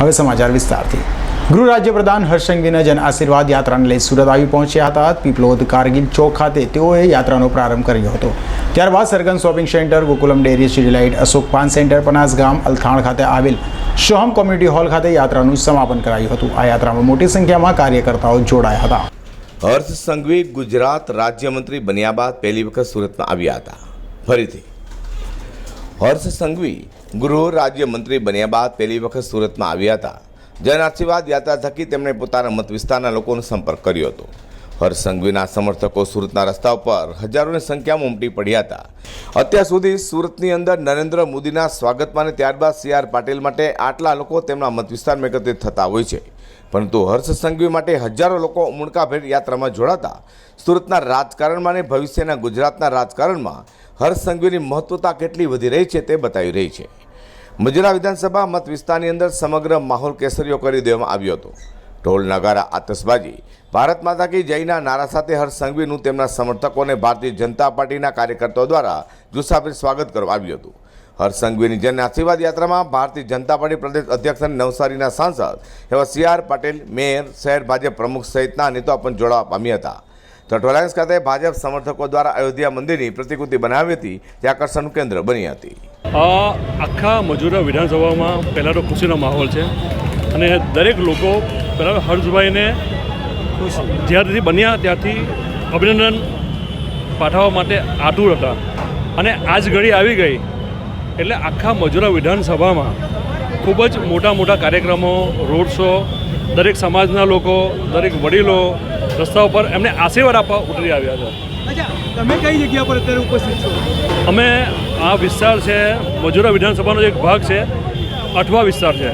હવે સમાચાર વિસ્તારથી. ગૃહ રાજ્ય પ્રધાન હર્ષ જન આશીર્વાદ યાત્રાને લઈ સુરત આવી પહોંચ્યા હતા. પીપલોદ કારગિલ ચોક ખાતે તેઓએ યાત્રાનો પ્રારંભ કર્યો હતો. ત્યારબાદ Sargam shopping centre, Gokulam dairy city light Ashok paan centre, Panas ગામ, અલથાણ ખાતે આવેલ સોહમ કોમ્યુનિટી હોલ ખાતે યાત્રાનું સમાપન કરાયું હતું. આ યાત્રામાં મોટી સંખ્યામાં કાર્યકર્તાઓ જોડાયા હતા. હર્ષ સંઘવી ગુજરાત રાજ્યમંત્રી બન્યા બાદ પહેલી વખત સુરતમાં આવ્યા હતા. ફરીથી હર્ષ સંઘવી ગૃહ રાજ્યમંત્રી બન્યા બાદ પહેલી વખત સુરતમાં આવ્યા હતા. જન આશીર્વાદ યાત્રા થકી તેમણે પોતાના મત વિસ્તારના લોકોનો સંપર્ક કર્યો હતો. હર્ષ સંઘવીના સમર્થકો સુરતના રસ્તા ઉપર હજારોની સંખ્યામાં ઉમટી પડ્યા હતા. અત્યાર સુધી સુરતની અંદર નરેન્દ્ર મોદીના સ્વાગતમાં અને ત્યારબાદ સી આર પાટીલ માટે આટલા લોકો તેમના મત વિસ્તારમાં એકત્રિત થતા હોય છે. પરંતુ હર્ષ સંઘવી માટે હજારો લોકો ઉમળકાભેર યાત્રામાં જોડાતા સુરતના રાજકારણમાં અને ભવિષ્યના ગુજરાતના રાજકારણમાં હર્ષ સંઘવીની મહત્વતા કેટલી વધી રહી છે તે બતાવી રહી છે. મજુરા વિધાનસભા મત વિસ્તારની અંદર સમગ્ર માહોલ કેસરીયો કરી દેવામાં આવ્યો હતો. ઢોલ નગારા, આતશબાજી, ભારત માતા કી જયના નારા સાથે હર્ષ સંઘવીનું તેમના સમર્થકોને ભારતીય જનતા પાર્ટીના કાર્યકર્તાઓ દ્વારા જુસ્સાભેર સ્વાગત કરવામાં આવ્યું હતું. હર્ષ સંઘવીની જન આશીર્વાદ યાત્રામાં ભારતીય જનતા પાર્ટી પ્રદેશ અધ્યક્ષ અને નવસારીના સાંસદ એવા સી આર પાટીલ, મેયર, શહેર ભાજપ પ્રમુખ સહિતના નેતાઓ પણ જોડાવા પામ્યા હતા. તો રિલાયન્સ ખાતે ભાજપ સમર્થકો દ્વારા અયોધ્યા મંદિરની પ્રતિકૃતિ બનાવી હતી, જે આકર્ષણનું કેન્દ્ર બની હતી. આખા મજૂરા વિધાનસભામાં પહેલાં તો ખુશીનો માહોલ છે અને દરેક લોકો પહેલાં હર્ષભાઈને જ્યારથી બન્યા ત્યારથી અભિનંદન પાઠવવા માટે આતુર હતા. અને આજ ઘડી આવી ગઈ એટલે આખા મજૂરા વિધાનસભામાં ખૂબ જ મોટા મોટા કાર્યક્રમો, રોડ શો, દરેક સમાજના લોકો, દરેક વડીલો રસ્તા ઉપર એમને આશીર્વાદ આપવા ઉતરી આવ્યા છે. તમે કઈ જગ્યા પર અત્યારે ઉપસ્થિત છો? અમે આ વિસ્તાર છે મજૂરા વિધાનસભાનો એક ભાગ છે અઠવા વિસ્તાર છે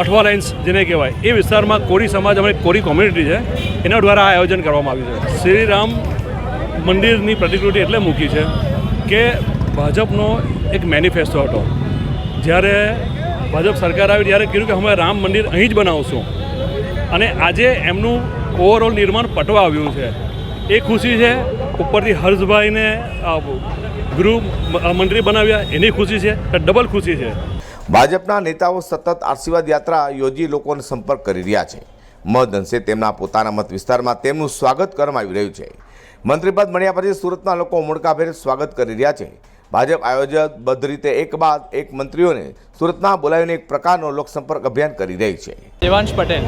અઠવા લાઇન્સ જેને કહેવાય. એ વિસ્તારમાં કોરી સમાજ અમે કોરી કોમ્યુનિટી છે એના દ્વારા આ આયોજન કરવામાં આવ્યું છે. શ્રી રામ મંદિરની પ્રતિકૃતિ એટલે મૂકી છે કે ભાજપનો એક મેનિફેસ્ટો હતો. જ્યારે ભાજપ સરકાર આવી ત્યારે કીધું કે અમે રામ મંદિર અહીં જ બનાવશું. અને આજે એમનું ઓવરઓલ નિર્માણ પટવા આવ્યું છે. એ ખુશી છે. ઉપરથી હર્ષભાઈને ગૃહ મંત્રી બનાવ્યા, એની ખુશી છે. ડબલ ખુશી છે. ભાજપના નેતાઓ સતત આશીર્વાદ યાત્રા યોજી લોકોનો સંપર્ક કરી રહ્યા છે. મહદ અંશે તેમના પોતાના મત વિસ્તારમાં તેમનું સ્વાગત કરવામાં આવી રહ્યું છે. મંત્રીપદ મળ્યા પછી સુરતના લોકો ઉમળકાભેર સ્વાગત કરી રહ્યા છે. ભાજપ આયોજનબદ્ધ રીતે એક બાદ એક મંત્રીઓને સુરતમાં બોલાવીને એક પ્રકારનો લોકસંપર્ક અભિયાન કરી રહી છે. દેવાંશ પટેલ.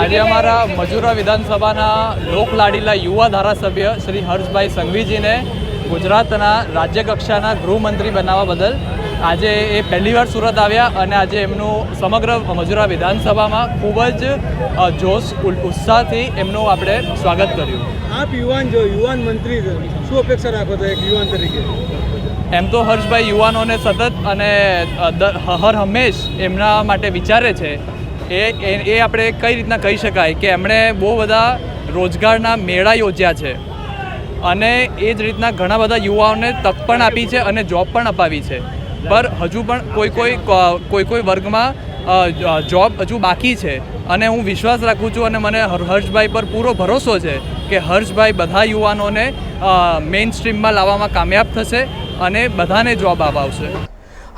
આજે અમારા મજૂરા વિધાનસભાના લોકલાડીલા યુવા ધારાસભ્ય શ્રી હર્ષભાઈ સંઘવીજીને ગુજરાતના રાજ્ય કક્ષાના ગૃહમંત્રી બનાવવા બદલ આજે એ પહેલીવાર સુરત આવ્યા અને આજે એમનું સમગ્ર મજૂરા વિધાનસભામાં ખૂબ જ જોશ ઉત્સાહથી એમનું આપણે સ્વાગત કર્યું. આપ યુવાન જો યુવાન મંત્રી શું અપેક્ષા રાખો છો એક યુવાન તરીકે? એમ તો હર્ષભાઈ યુવાનોને સતત અને હર હંમેશ એમના માટે વિચારે છે. એ એ એ આપણે કઈ રીતના કહી શકાય કે એમણે બહુ બધા રોજગારના મેળા યોજ્યા છે. અને એ જ રીતના ઘણા બધા યુવાઓને તક પણ આપી છે અને જોબ પણ અપાવી છે. પર હજુ પણ કોઈ કોઈ કોઈ કોઈ વર્ગમાં જોબ હજુ બાકી છે. અને હું વિશ્વાસ રાખું છું અને મને હર- હર્ષભાઈ પર પૂરો ભરોસો છે કે હર્ષભાઈ બધા યુવાનોને મેઇન સ્ટ્રીમમાં લાવવામાં કામયાબ થશે અને બધાને જોબ અપાવશે.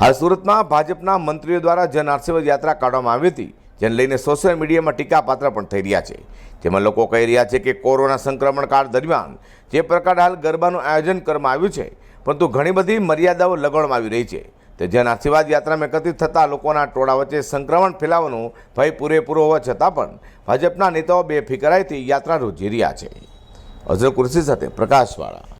હાલ સુરતમાં ભાજપના મંત્રીઓ દ્વારા જન આશીર્વાદ યાત્રા કાઢવામાં આવી હતી, જેને લઈને સોશિયલ મીડિયામાં ટીકાપાત્ર પણ થઈ રહ્યા છે. જેમાં લોકો કહી રહ્યા છે કે કોરોના સંક્રમણ કાળ દરમિયાન જે પ્રકારે હાલ ગરબાનું આયોજન કરવામાં આવ્યું છે, પરંતુ ઘણી બધી મર્યાદાઓ લગાડવામાં આવી રહી છે. તે જેના આશીર્વાદ યાત્રામાં એકત્રિત થતા લોકોના ટોળા વચ્ચે સંક્રમણ ફેલાવાનો ભય પૂરેપૂરો હોવા છતાં પણ ભાજપના નેતાઓ બેફિકરાઈથી યાત્રા રોજી રહ્યા છે. અઝર કુર્સી સાથે પ્રકાશવાળા.